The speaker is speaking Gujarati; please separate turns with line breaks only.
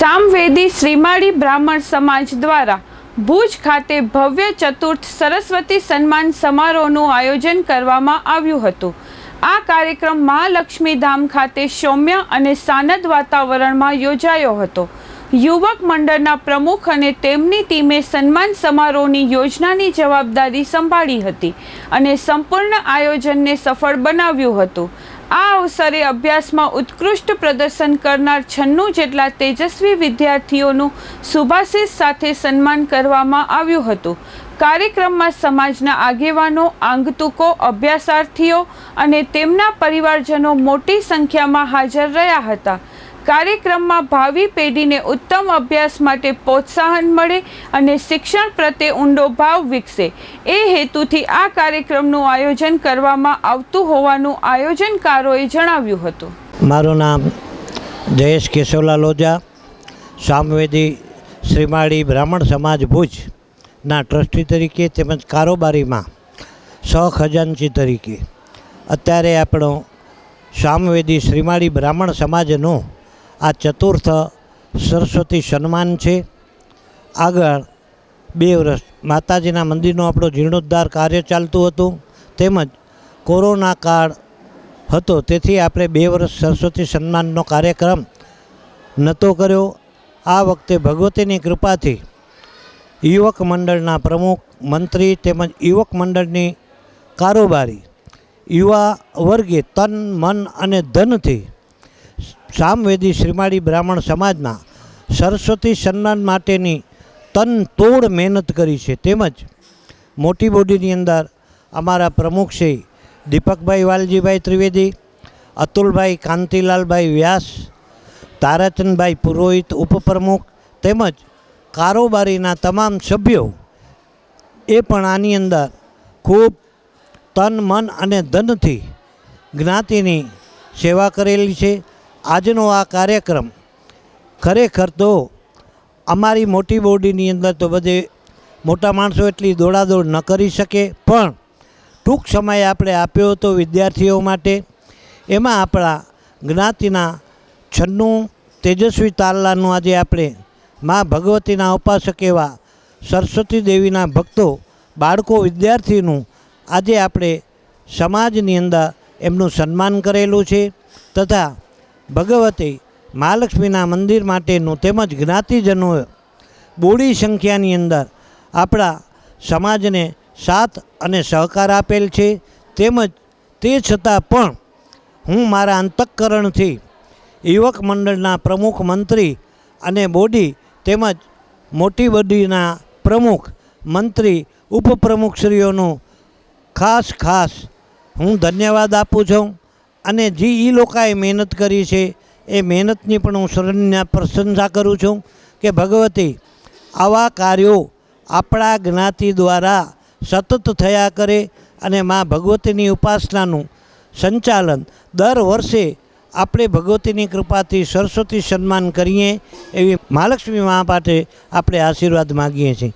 સામવેદી શ્રીમાળી બ્રાહ્મણ સમાજ દ્વારા ભુજ ખાતે ભવ્ય ચતુર્થ સરસ્વતી સન્માન સમારોહનું આયોજન કરવામાં આવ્યું હતું. આ કાર્યક્રમ મહાલક્ષ્મી ધામ ખાતે સૌમ્ય અને સાનદ વાતાવરણમાં યોજાયો હતો. યુવક મંડળના પ્રમુખ અને તેમની ટીમે સન્માન સમારોહની યોજનાની જવાબદારી સંભાળી હતી અને સંપૂર્ણ આયોજનને સફળ બનાવ્યું હતું. આ અવસરે અભ્યાસમાં ઉત્કૃષ્ટ પ્રદર્શન કરનાર છન્નું જેટલા તેજસ્વી વિદ્યાર્થીઓનું શુભાશીષ સાથે સન્માન કરવામાં આવ્યું હતું. કાર્યક્રમમાં સમાજના આગેવાનો, આંગતુકો, અભ્યાસાર્થીઓ અને તેમના પરિવારજનો મોટી સંખ્યામાં હાજર રહ્યા હતા. કાર્યક્રમમાં ભાવિ પેઢીને ઉત્તમ અભ્યાસ માટે પ્રોત્સાહન મળે અને શિક્ષણ પ્રત્યે ઊંડો ભાવ વિકસે. એ હેતુથી આ કાર્યક્રમનું આયોજન કરવામાં આવતું હોવાનું આયોજનકારોએ જણાવ્યું હતું.
મારું નામ જયેશ કેશવલા લોજા, સામવેદી શ્રીમાળી બ્રાહ્મણ સમાજ ભુજના ટ્રસ્ટી તરીકે તેમજ કારોબારીમાં સહખજાનચી તરીકે. અત્યારે આપણો સામવેદી શ્રીમાળી બ્રાહ્મણ સમાજનો આ ચતુર્થ સરસ્વતી સન્માન છે. આગળ બે વર્ષ માતાજીના મંદિરનો આપણો જીર્ણોદ્ધાર કાર્ય ચાલતું હતું. તેમજ કોરોના કાળ હતો, તેથી આપણે બે વર્ષ સરસ્વતી સન્માનનો કાર્યક્રમ નહોતો કર્યો. આ વખતે ભગવતીની કૃપાથી યુવક મંડળના પ્રમુખ, મંત્રી તેમજ યુવક મંડળની કારોબારી યુવા વર્ગે તન, મન અને ધનથી સામવેદી શ્રીમાળી બ્રાહ્મણ સમાજના સરસ્વતી સન્માન માટેની તન તોડ મહેનત કરી છે. તેમજ મોટી બોડીની અંદર અમારા પ્રમુખ શ્રી દીપકભાઈ વાલજીભાઈ ત્રિવેદી, અતુલભાઈ કાંતિલાલભાઈ વ્યાસ તારાચંદભાઈ પુરોહિત ઉપપ્રમુખ તેમજ કારોબારીના તમામ સભ્યો એ પણ આની અંદર ખૂબ તન, મન અને ધનથી જ્ઞાતિની સેવા કરેલી છે. આજનો આ કાર્યક્રમ ખરેખર તો અમારી મોટી બોડીની અંદર તો બધે મોટા માણસો એટલી દોડાદોડ ન કરી શકે, પણ ટૂંક સમયે આપણે આપ્યો હતો વિદ્યાર્થીઓ માટે. એમાં આપણા જ્ઞાતિના છન્નું તેજસ્વી તારલાનું આજે આપણે મા ભગવતીના ઉપાસક એવા સરસ્વતી દેવીના ભક્તો, બાળકો, વિદ્યાર્થીનું આજે આપણે સમાજની અંદર એમનું સન્માન કરેલું છે. તથા ભગવતી મહાલક્ષ્મીના મંદિર માટેનું તેમજ જ્ઞાતિજનો બોડી સંખ્યાની અંદર આપણા સમાજને સાથ અને સહકાર આપેલ છે. તેમજ તે છતાં પણ હું મારા અંતઃકરણથી યુવક મંડળના પ્રમુખ મંત્રી અને બોડી તેમજ મોટી બોડીના પ્રમુખ મંત્રી ઉપપ્રમુખશ્રીઓનું ખાસ ખાસ હું ધન્યવાદ આપું છું. અને જે એ લોકોએ મહેનત કરી છે, એ મહેનતની પણ હું શરણ્ય પ્રશંસા કરું છું કે ભગવતી, આવા કાર્યો આપણા જ્ઞાતિ દ્વારા સતત થયા કરે અને મા ભગવતીની ઉપાસનાનું સંચાલન દર વર્ષે આપણે ભગવતીની કૃપાથી સરસ્વતી સન્માન કરીએ એવી મહાલક્ષ્મી મા પાસે આપણે આશીર્વાદ માગીએ છીએ.